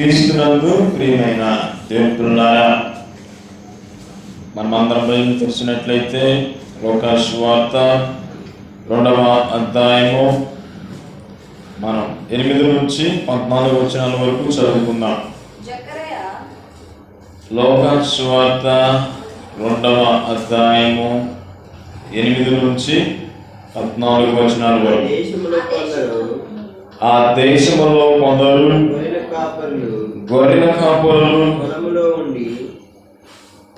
క్రీస్తునందు ప్రియమైన దేవుడులారా మనమందరం బయలు తెలిసినట్లయితే లోకాసు వార్త రెండవ అధ్యాయము మనం ఎనిమిది నుంచి పద్నాలుగు వచనాల వరకు చదువుకుందాం. లోకాసు వార్త రెండవ అధ్యాయము ఎనిమిది నుంచి పద్నాలుగు వచనాల వరకు. ఆ దేశములో కొందరు కాపరులు. గొర్రెల కాపులు పొలములో ఉండి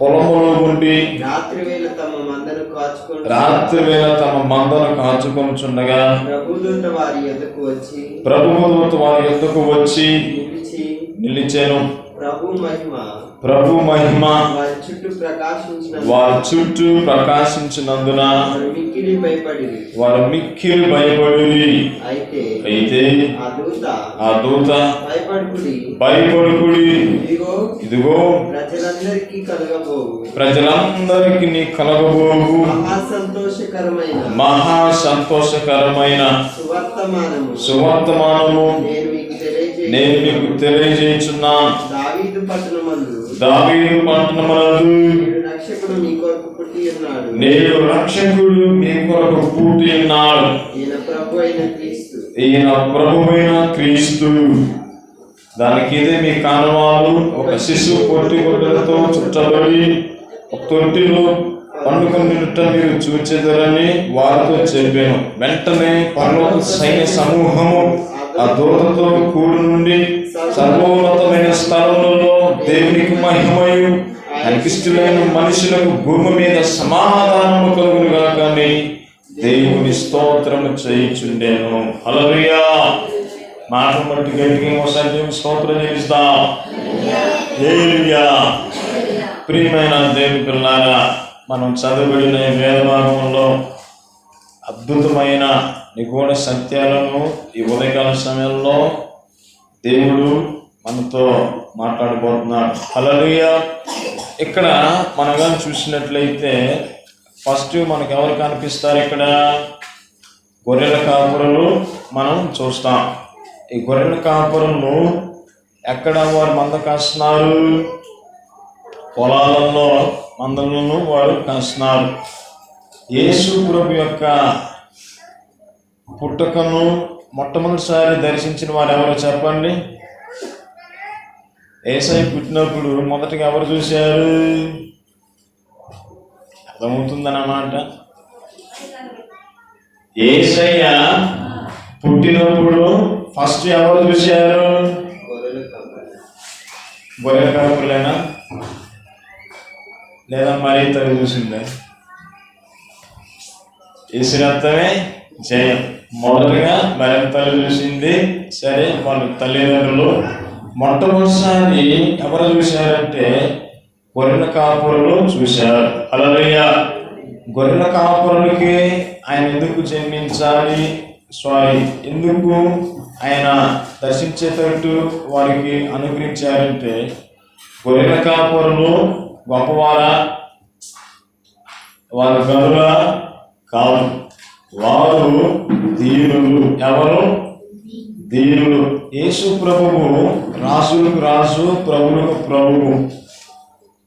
పొలములో ఉండి రాత్రి వేళ తమ మందను కాచుకొని రాత్రి వేళ తమ మందను కాచుకొనుచుండగా ప్రభుదూత వారి ఎద్దకు వచ్చి ప్రభువు వారి ఎద్దుకు వచ్చి నిలిచి నిలిచెను. ప్రభు మహిమ ప్రభు మహిమ వారి వారి చుట్టూ ప్రకాశించినందున వారు మిక్కిలి భయపడి అయితే ఆ దూత భయపడుకుడి. ఇదిగో ప్రజలందరికీ కలగబోవు. మహా సంతోషకరమైన సువర్తమానము. నేను మీకు తెలియజే నేను నీకు తెలియజేయుచున్నా దావీదు పట్టణమునందు రక్షకుడు మీ కొరకు పుట్టి ఉన్నాడు. నేడు రక్షకుడు మీ కొరకు పుట్టి ఉన్నాడు. ఈయన ప్రభు అయిన క్రీస్తు. ఈయన ప్రభువైన క్రీస్తు. దానికి ఇదే మీ కానవాలు ఒక శిశువు పొట్టి గుడ్డలతో చుట్టబడి ఒక తొట్టిలో పండుకొనిట మీరు చూచెదరని వారితో చెప్పాను. వెంటనే పరలోక సైన్య సమూహము ఆ దూతతో కూడి నుండి సర్వోన్నతమైన స్థలంలో దేవునికి మహిమయు అనిపిస్తులైన మనుషులకు భూమి మీద సమాధానము కలుగునుగా కానీ దేవుని స్తోత్రము చేయించుండేను. హల్లెలూయా. మాట బట్టి గట్టిగా ఒకసారి దేవుని స్తోత్రం చేయిస్తాం హల్లెలూయా. ప్రియమైన దేవుని పిల్లారా మనం చదవబడిన వేదభాగంలో వేద భాగంలో అద్భుతమైన నిగూఢ సత్యాలను ఈ ఉదయకాల సమయంలో దేవుడు మనతో మాట్లాడబోతున్నాడు. హల్లెలూయా. ఇక్కడ మనం కానీ చూసినట్లయితే ఫస్ట్ మనకు ఎవరు కనిపిస్తారు ఇక్కడ? గొర్రెల కాపురలు మనం చూస్తాం. ఈ గొర్రెల కాపురలు ఎక్కడ వారు మంద కాస్తున్నారు? పొలాలలో మందలను వారు కాస్తున్నారు. యేసు ప్రభు యొక్క పుట్టుకను మొట్టమొదటిసారి దర్శించిన వారు ఎవరు చెప్పండి? ఏసై పుట్టినప్పుడు మొదటగా ఎవరు చూశారు? అర్థమవుతుందన్నమాట ఏసయ్య పుట్టినప్పుడు ఫస్ట్ ఎవరు చూశారు? గొర్రెల లేదా కాపులేనా లేదా మరి తల్లి చూసిందా? ఈశ్వరత్వమే జయం. మొదటగా మరి తల్లి చూసింది. సరే వాళ్ళ తల్లిదండ్రులు మొట్టమొదటిసారి ఎవరు చూశారంటే గొర్రెల కాపురులు చూశారు. అలరయ్య గొర్రెల కాపురులకి ఆయన ఎందుకు జన్మించాలి? సారీ ఎందుకు ఆయన దర్శించేటట్టు వారికి అనుగ్రహించారంటే గొర్రెల కాపురులు గొప్పవారా? వారి గౌరవ కాదు. వారు దీనులు. ఎవరు? దీనులు. యేసు ప్రభువు రాసులకు రాసు ప్రభులకు ప్రభువు.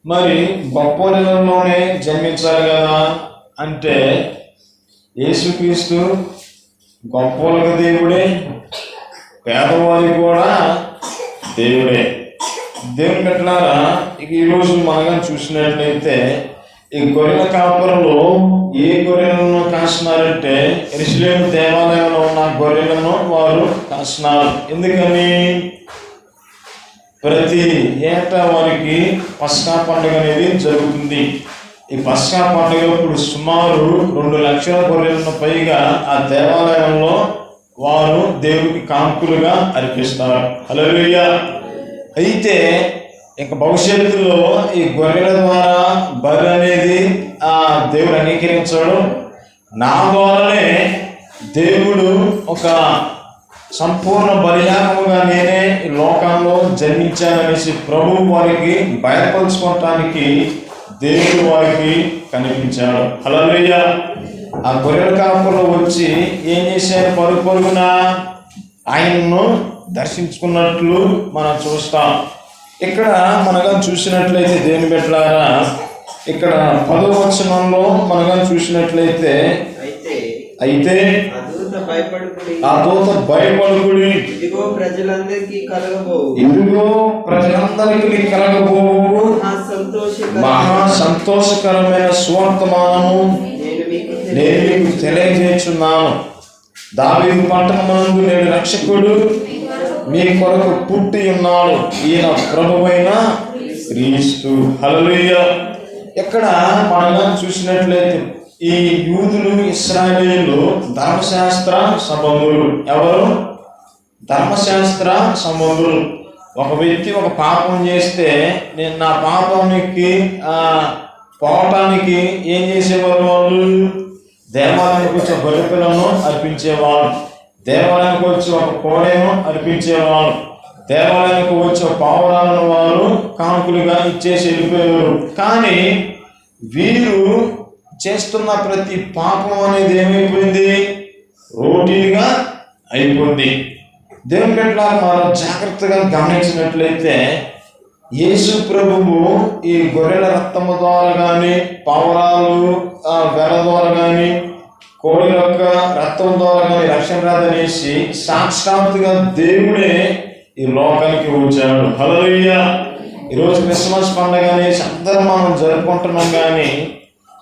మరి గొప్ప నెలలోనే జన్మించాలి కదా అంటే యేసుక్రీస్తు గొప్పలకు దేవుడే పేదవారికి కూడా దేవుడే. దేవుని కట్టినారా ఇక ఈరోజు మనం చూసినట్లయితే ఈ గొర్రెల కాపురంలో ఏ గొర్రెలను కాస్తున్నారంటే ఎరుసలేము దేవాలయంలో ఉన్న గొర్రెలను వారు కాస్తున్నారు ఎందుకని? ప్రతి ఏటా వారికి పస్కా పండుగ అనేది జరుగుతుంది. ఈ పస్కా పండుగప్పుడు సుమారు రెండు లక్షల గొర్రెలను పైగా ఆ దేవాలయంలో వారు దేవుడికి కాంకులుగా అర్పిస్తారు. హలో అయితే ఇక భవిష్యత్తులో ఈ గొర్రెల ద్వారా బర్రె అనేది ఆ దేవుడు అంగీకరించాడు. నా ద్వారానే దేవుడు ఒక సంపూర్ణ బలియాగముగా నేనే ఈ లోకంలో జన్మించాననేసి ప్రభువు వారికి బయటపరుచుకోవటానికి దేవుడు వారికి కనిపించాడు. హల్లెలూయా. ఆ గొర్రెల కాపులు వచ్చి ఏం చేశారు? పరుగు పరుగున ఆయన్ను దర్శించుకున్నట్లు మనం చూస్తాం. ఇక్కడ మనగా చూసినట్లయితే దేని బిడ్డలారా ఇక్కడ పదో వచనంలో మనగా చూసినట్లయితే అయితే అయితే ఆ దూత భయపడుకుడి. ఇదిగో ప్రజలందరికీ కలగబో. ఇదిగో ప్రజలందరికీ కలగబోవు మహా సంతోషకర మహా సంతోషకరమైన సువర్తమానము నేను మీకు నేను మీకు తెలియజేస్తున్నాను. దావీదు పట్టణమందు నేను రక్షకుడు. మీ కొరకు పుట్టి ఉన్నాడు ఈయన ప్రభువైన క్రీస్తు. హల్లెలూయా. ఇక్కడ మనం చూసినట్లయితే ఈ యూదులు ఇస్రాయేలీలు ధర్మశాస్త్ర సంబంధులు. ఎవరు? ధర్మశాస్త్ర సంబంధులు. ఒక వ్యక్తి ఒక పాపం చేస్తే నేను నా పాపానికి పోవటానికి ఏం చేసేవారు వాళ్ళు? దేవాలయం కూర్చో ఒక అర్పించేవాళ్ళు. దేవాలయానికి వచ్చి ఒక కోడేను అర్పించేవాళ్ళు దేవాలయానికి వచ్చే పావురాలను వారు కానుకలుగా ఇచ్చేసి వెళ్ళిపోయేవారు కానీ వీరు చేస్తున్న ప్రతి పాపం అనేది ఏమైపోయింది? రోటీగా అయిపోయింది. దేవుని పట్ల మనం జాగ్రత్తగా గమనించినట్లయితే యేసు ప్రభువు ఈ గొర్రెల రక్తము ద్వారా కానీ పావురాలు ఆ, వెల ద్వారా కానీ కోడి యొక్క రక్తం ద్వారా కానీ రక్షణ రాదనేసి సాక్షాత్తుగా దేవుడే ఈ లోకానికి వచ్చాడు హలోయ్య ఈరోజు క్రిస్మస్ పండుగ అనేసి అందరం మనం జరుపుకుంటున్నాం కానీ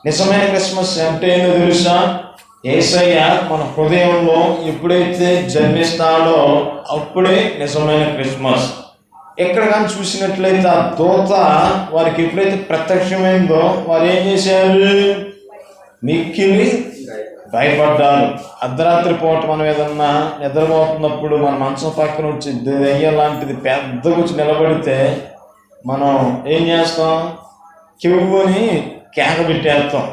నిజమైన క్రిస్మస్ అంటే ఏందో తెలుసా? ఏసయ్య మన హృదయంలో ఎప్పుడైతే జన్మిస్తాడో అప్పుడే నిజమైన క్రిస్మస్. ఎక్కడ కానీ చూసినట్లయితే ఆ దూత వారికి ఎప్పుడైతే ప్రత్యక్షమైందో వారు ఏం చేశారు? మిక్కిలి భయపడ్డారు అర్ధరాత్రి పూట మనం ఏదన్నా నిద్రపోతున్నప్పుడు మన మంచం పక్కన వచ్చి దెయ్యం లాంటిది పెద్దగా వచ్చి నిలబడితే మనం ఏం చేస్తాం? కివ్వుని కేక పెట్టేస్తాం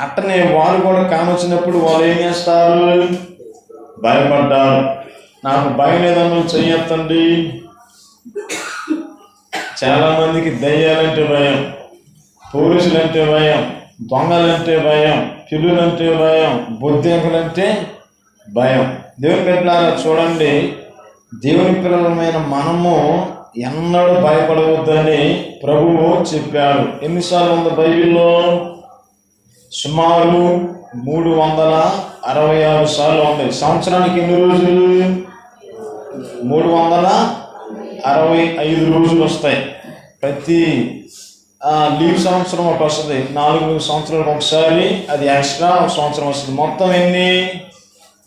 అట్టనే వారు కూడా కానొచ్చినప్పుడు వాళ్ళు ఏం చేస్తారు? భయపడ్డారు. నాకు భయం లేదన్నా చెయ్యొద్దండి చాలా మందికి దయ్యాలంటే భయం పోలీసులంటే భయం. దొంగలంటే భయం పిల్లులంటే భయం బొద్దింకలంటే భయం. దేవుని బిడ్డలారా చూడండి. దేవుని పిల్లలమైన మనము ఎన్నడూ భయపడవద్దని ప్రభువు చెప్పాడు. ఎన్నిసార్లు ఉంది బైబిల్లో? సుమారు మూడు వందల అరవై ఆరు సార్లు ఉంది. సంవత్సరానికి ఎన్ని రోజులు? మూడు వందల అరవై ఐదు రోజులు వస్తాయి. ప్రతి లీవ్ సంవత్సరం ఒకటి వస్తుంది. నాలుగు సంవత్సరాలకు ఒకసారి అది ఎక్స్ట్రా ఒక సంవత్సరం వస్తుంది. మొత్తం ఎన్ని?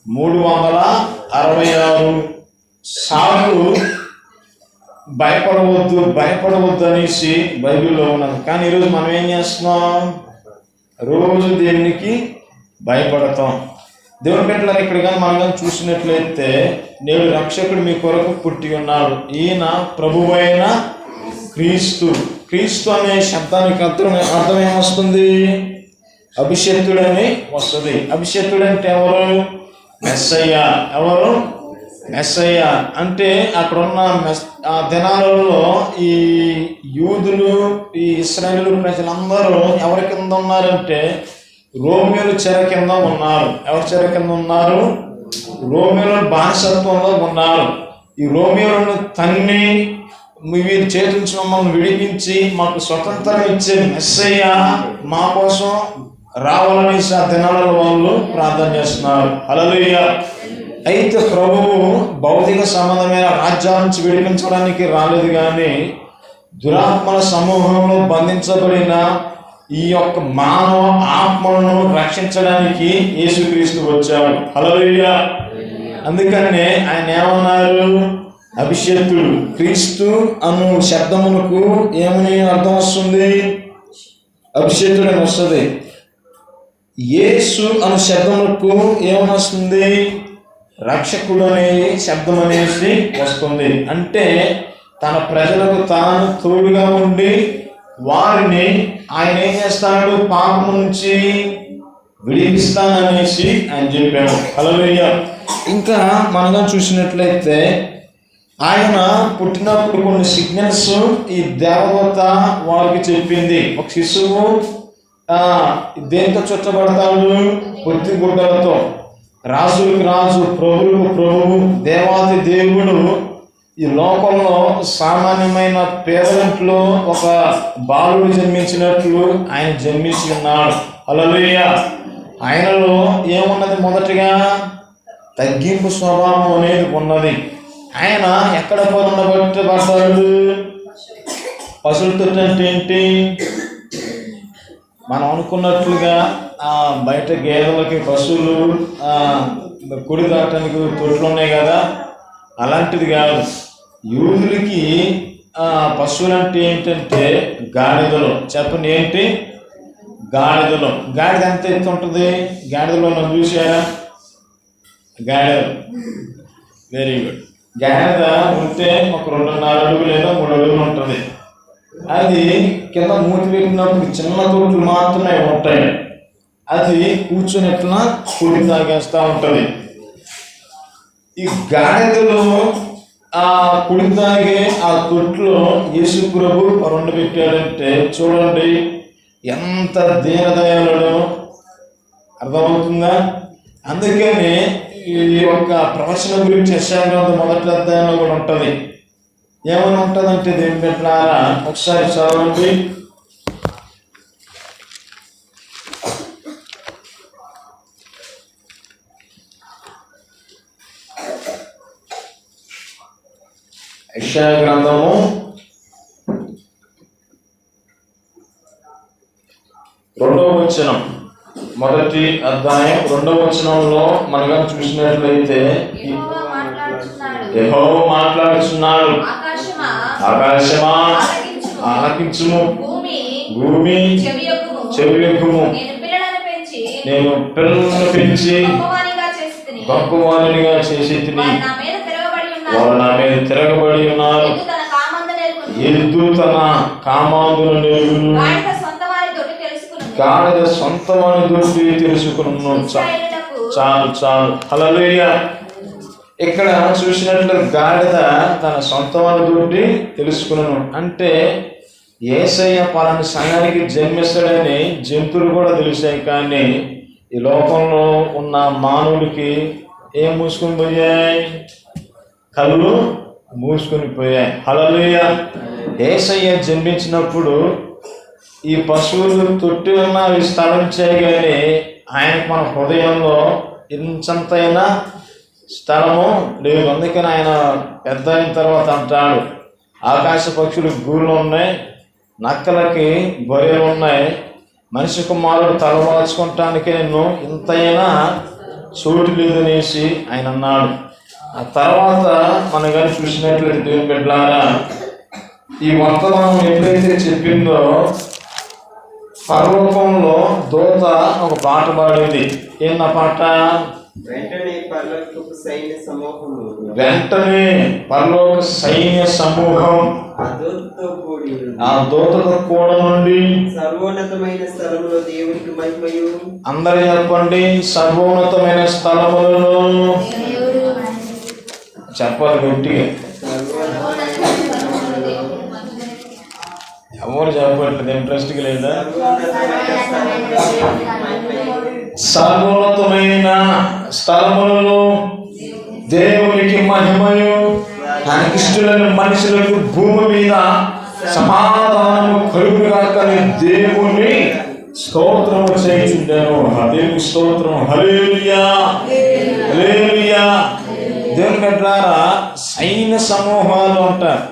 మూడు వందల అరవై ఆరు. సార్లు భయపడవద్దు భయపడవద్దు అనేసి బైబిల్లో ఉన్నది. కానీ ఈరోజు మనం ఏం చేస్తున్నాం? రోజు దేవునికి భయపడతాం. దేవుని బిడ్డలను ఇక్కడ కానీ మనం కానీ చూసినట్లయితే నేడు రక్షకుడు మీ కొరకు పుట్టి ఉన్నాడు. ఈయన ప్రభువైన క్రీస్తు. క్రీస్తు అనే శబ్దానికి అర్థం అర్థం ఏమొస్తుంది అభిషేక్తుడని వస్తుంది. అభిషేక్తుడు అంటే ఎవరు? మెస్సయ్య. ఎవరు? మెస్సయ్య. అంటే అక్కడ ఉన్న మెస్ ఆ దినాలలో ఈ యూదులు ఈ ఇస్రాయేలు ప్రజలందరూ ఎవరి కింద ఉన్నారంటే రోమియోలు చెర కింద ఉన్నారు. ఎవరి చెర కింద ఉన్నారు? రోమియోల బానిసత్వంలో ఉన్నారు. ఈ రోమియోలను తన్ని మీరు చేతి నుంచి మమ్మల్ని విడిపించి మాకు స్వతంత్రం ఇచ్చే మెస్సయ్య మా కోసం రావాలని ఆ దినాలలో వాళ్ళు ప్రార్థన చేస్తున్నారు. అలలుయ్య అయితే ప్రభువు భౌతిక సంబంధమైన రాజ్యాల నుంచి విడిపించడానికి రాలేదు కానీ దురాత్మల సమూహంలో బంధించబడిన ఈ యొక్క మానవ ఆత్మలను రక్షించడానికి యేసుక్రీస్తు వచ్చాడు. హల్లెలూయా. అందుకనే ఆయన ఏమన్నారు? అభిషేక్తుడు. క్రీస్తు అను శబ్దమునకు ఏమని అర్థం వస్తుంది? అభిషేక్తుడు అని వస్తుంది. యేసు అను శబ్దమునకు ఏమని వస్తుంది? రక్షకుడు అనే శబ్దం అనేసి వస్తుంది. అంటే తన ప్రజలకు తాను తోడుగా ఉండి వారిని ఆయన ఏం చేస్తాడు? పాపం నుంచి విడిపిస్తాననేసి ఆయన చెప్పాడు. హల్లెలూయ. ఇంకా మనగా చూసినట్లయితే ఆయన పుట్టినప్పుడు కొన్ని సిగ్నల్స్ ఈ దేవదూత వారికి చెప్పింది. ఒక శిశువు దేంతో చుట్టబడతాడు? పొత్తి గుడ్డలతో. రాజులకు రాజు ప్రభువుకు ప్రభువు దేవాది దేవుడు ఈ లోకంలో సామాన్యమైన పేరెంట్లో ఒక బాలుడు జన్మించినట్లు ఆయన జన్మించి ఉన్నాడు. అలలుయ్య ఆయనలో ఏమున్నది మొదటిగా? తగ్గింపు స్వభావం అనేది ఉన్నది. ఆయన ఎక్కడ పొందబట్టబడ్డాడు పశువులతో అంటే ఏంటి? మనం అనుకున్నట్లుగా బయట గేదెలకి పశువులు కుడి దాటానికి తొట్లు ఉన్నాయి కదా? అలాంటిది కాదు. యూదులకి పశువులు అంటే ఏంటంటే గాడిదలు. చెప్పండి ఏంటి? గాడిదలు. గాడిద ఎంత ఎత్తు ఉంటుంది? గాడిదలో మనం చూసారా గాడిదలు. వెరీ గుడ్ గాడిద ఉంటే ఒక రెండున్నర అడుగు లేదా మూడు అడుగులు ఉంటుంది. అది కింద మూతి పెట్టినప్పుడు చిన్న తోట్లు మాత్రమే ఉంటాయి. అది కూర్చొని ఎట్లా కుడి తాగేస్తూ ఉంటుంది. ఈ గాడిదలో ఆ కుడి తాగే ఆ తొట్లో యేసు ప్రభు రెండు పెట్టాడంటే చూడండి ఎంత దీనదయాలుడు అర్థమవుతుందా? అందుకని ఈ యొక్క ప్రవచన గురించి యశాగ్రంథం మొదటి అధ్యాయంలో కూడా ఉంటుంది. ఏమని ఉంటుందంటే దేని పెట్టినారా ఒకసారి చదవండి. యెషయా గ్రంథము రెండవ వచనం. మొదటి అధ్యాయం రెండవ వచనంలో మనగా చూసినట్లయితే యెహో మాట్లాడుచున్నాడు. ఆకాశమా? ఆలకించుము. భూమి చెవియొక్కుము నేను పిల్లలను పెంచి నేను గొప్పవానిగా చేసి తిని. వారు నా మీద తిరగబడి ఉన్నారు. ఎద్దు తన కామాందుల నేరును గాడిద సొంతమని దొరికి తెలుసుకున్నాను చాలు చాలు. హల్లెలూయా. ఇక్కడ చూసినట్లు గాడిద తన సొంతమని దొరికి తెలుసుకున్నాను. అంటే ఏసయ్య పలాని సంఘానికి జన్మిస్తాడని జంతువులు కూడా తెలిసాయి. కానీ ఈ లోకంలో ఉన్న మానవుడికి ఏం మూసుకొని పోయాయి? కళ్ళు మూసుకొని పోయాయి. హలలుయ ఏసయ్య జన్మించినప్పుడు ఈ పశువులు తొట్టి ఉన్న అవి స్థలించాయి కానీ ఆయనకు మన హృదయంలో ఇంచంతైనా స్థలము లేదు. అందుకని ఆయన పెద్ద అయిన తర్వాత అంటాడు ఆకాశ పక్షులు గూళ్ళు ఉన్నాయి నక్కలకి గొర్రెలు ఉన్నాయి. మనిషి కుమారుడు తలవాల్చుకుంటానికి నిన్ను ఇంతైనా చోటు లేదనేసి ఆయన అన్నాడు. ఆ తర్వాత మనం కానీ చూసినట్లయితే బిడ్డారా ఈ వర్తమానం ఎప్పుడైతే చెప్పిందో పర్వతంలో దూత ఒక పాట పాడింది. ఏంది ఆ పాట? వెంటనే పర్లోకపు సైన్య సమూహము వెంటనే పరలోక సైన్య సమూహం. ఆ దూతతో కూడి ఉంది. ఆ దూతతో కూడా నుండి సర్వోన్నతమైన స్థలంలో దేవునికి మహిమయు. అందరు చెప్పండి సర్వోన్నతమైన స్థలములలో చెప్పాలి గట్టిగా. ఎవరు చెప్పట్లేదు ఇంట్రెస్ట్గా లేదా? సర్వోన్నతమైన స్థలములలో దేవునికి మహిమయు తనకిష్టులైన మనుషులకు భూమి మీద సమాధానము కలుగుగాకని దేవుని స్తోత్రము చేయించాను దేవుని స్తోత్రం హలేలుయా హలేలుయా దేవుని గట్లారా సైన్య సమూహాలు అంటారు.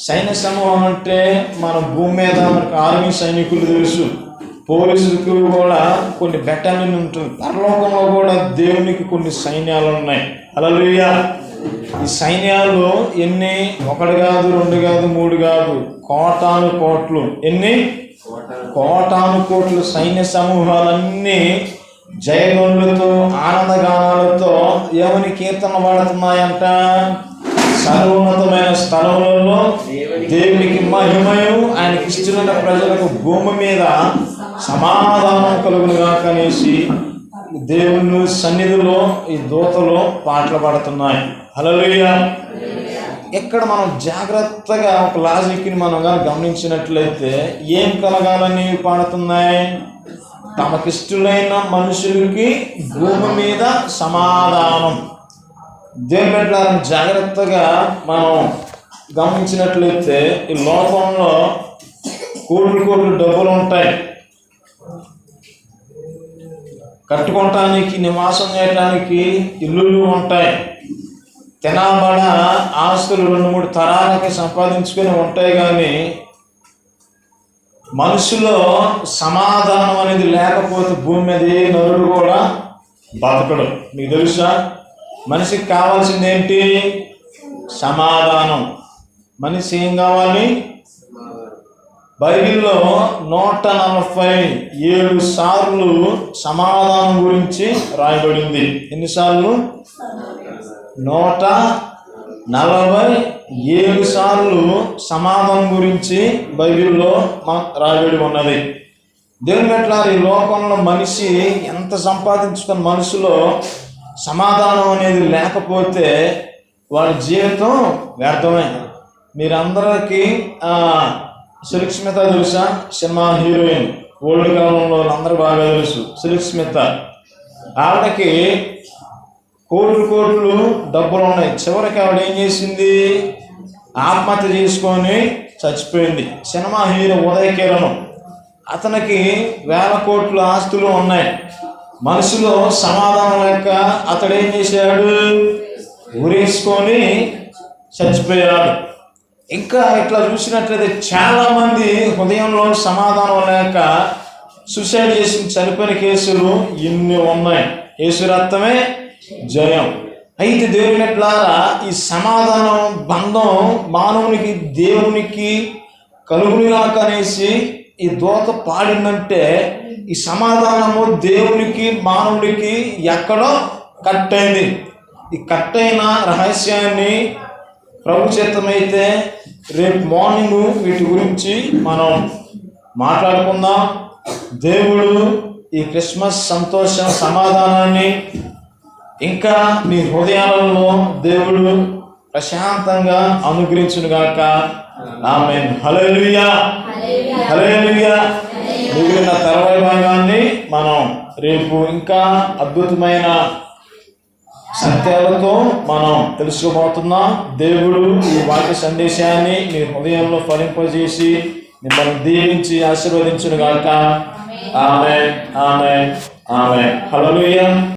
సైన్య సమూహం అంటే మన భూమి మీద మనకు ఆర్మీ సైనికులు తెలుసు. పోలీసులకు కూడా కొన్ని బెటాలియన్ ఉంటుంది. పరలోకంలో కూడా దేవునికి కొన్ని సైన్యాలు ఉన్నాయి. అలలుయ ఈ సైన్యాలు ఎన్ని ఒకటి కాదు రెండు కాదు మూడు కాదు కోటాను కోట్లు. ఎన్ని? కోటాను కోట్లు సైన్య సమూహాలన్నీ జయగొండ్లతో ఆనందగానాలతో ఏమని కీర్తన పాడుతున్నాయంట. సర్వోన్నతమైన స్థలములలో దేవునికి మహిమయు ఆయన ఇస్తున్న ప్రజలకు భూమి మీద సమాధానం కలుగునుగా కనేసి దేవుని సన్నిధిలో ఈ దూతలో పాటలు పాడుతున్నాయి. హల్లెలూయ. ఇక్కడ మనం జాగ్రత్తగా ఒక లాజిక్ని మనం గమనించినట్లయితే ఏం కలగాలని పాడుతున్నాయి? తమకిష్టులైన మనుషులకి భూమి మీద సమాధానం. దేని బిడ్డలారా జాగ్రత్తగా మనం గమనించినట్లయితే ఈ లోకంలో కోట్లు కోట్లు డబ్బులు ఉంటాయి. కట్టుకోవటానికి నివాసం చేయడానికి ఇల్లులు ఉంటాయి. తినబడ ఆస్తులు రెండు మూడు తరాలకి సంపాదించుకొని ఉంటాయి కానీ మనసులో సమాధానం అనేది లేకపోతే భూమి మీద ఏ నరుడు కూడా బతకడు మీకు తెలుసా? మనిషికి కావాల్సింది ఏంటి సమాధానం. మనిషి ఏం కావాలి? బైబిల్లో నూట నలభై ఏడు సార్లు సమాధానం గురించి రాయబడింది. ఎన్నిసార్లు? నూట నలభై ఏడు సార్లు సమాధానం గురించి బైబిల్లో రాయబడి ఉన్నది. దేవుని ఈ లోకంలో మనిషి ఎంత సంపాదించుకున్న మనసులో సమాధానం అనేది లేకపోతే వాళ్ళ జీవితం వ్యర్థమే. మీరందరికీ సురక్షిత సిల్క్ తెలుసా? సినిమా హీరోయిన్ ఓల్డ్ కాలంలో అందరూ బాగా తెలుసు. సురక్షిత. ఆవిడకి కోట్లు కోట్లు డబ్బులు ఉన్నాయి. చివరికి ఆవిడ ఏం చేసింది? ఆత్మహత్య చేసుకొని చచ్చిపోయింది. సినిమా హీరో ఉదయ కిరణం. అతనికి వేల కోట్ల ఆస్తులు ఉన్నాయి. మనసులో సమాధానం లేక అతడేం చేశాడు? ఊరేసుకొని చచ్చిపోయాడు. ఇంకా ఇట్లా చూసినట్లయితే చాలా మంది హృదయంలో సమాధానం లేక సూసైడ్ చేసి చనిపోయిన కేసులు ఇన్ని ఉన్నాయి? యేసు రక్తమే జయం. అయితే దేవునిట్లారా ఈ సమాధానం బంధం మానవునికి దేవునికి కలుగునిగాక అనేసి ఈ దోత పాడిందంటే ఈ సమాధానము దేవునికి మానవుడికి ఎక్కడో కట్ అయింది ఈ కట్ అయిన రహస్యాన్ని ప్రభు చిత్తమైతే రేపు మార్నింగ్ వీటి గురించి మనం మాట్లాడుకుందాం. దేవుడు ఈ క్రిస్మస్ సంతోషం సమాధానాన్ని ఇంకా మీ హృదయాలలో దేవుడు ప్రశాంతంగా అనుగ్రహించునుగాక. ఆమె హల్లెలూయా. హల్లెలూయా. మిగిలిన తర్వాయి భాగాన్ని మనం రేపు ఇంకా అద్భుతమైన సత్యాలతో మనం తెలుసుకోబోతున్నాం. దేవుడు ఈ వాక్య సందేశాన్ని మీ హృదయంలో ఫలింపజేసి మిమ్మల్ని దీవించి ఆశీర్వదించును గాక ఆమె ఆమె ఆమె హల్లెలూయా.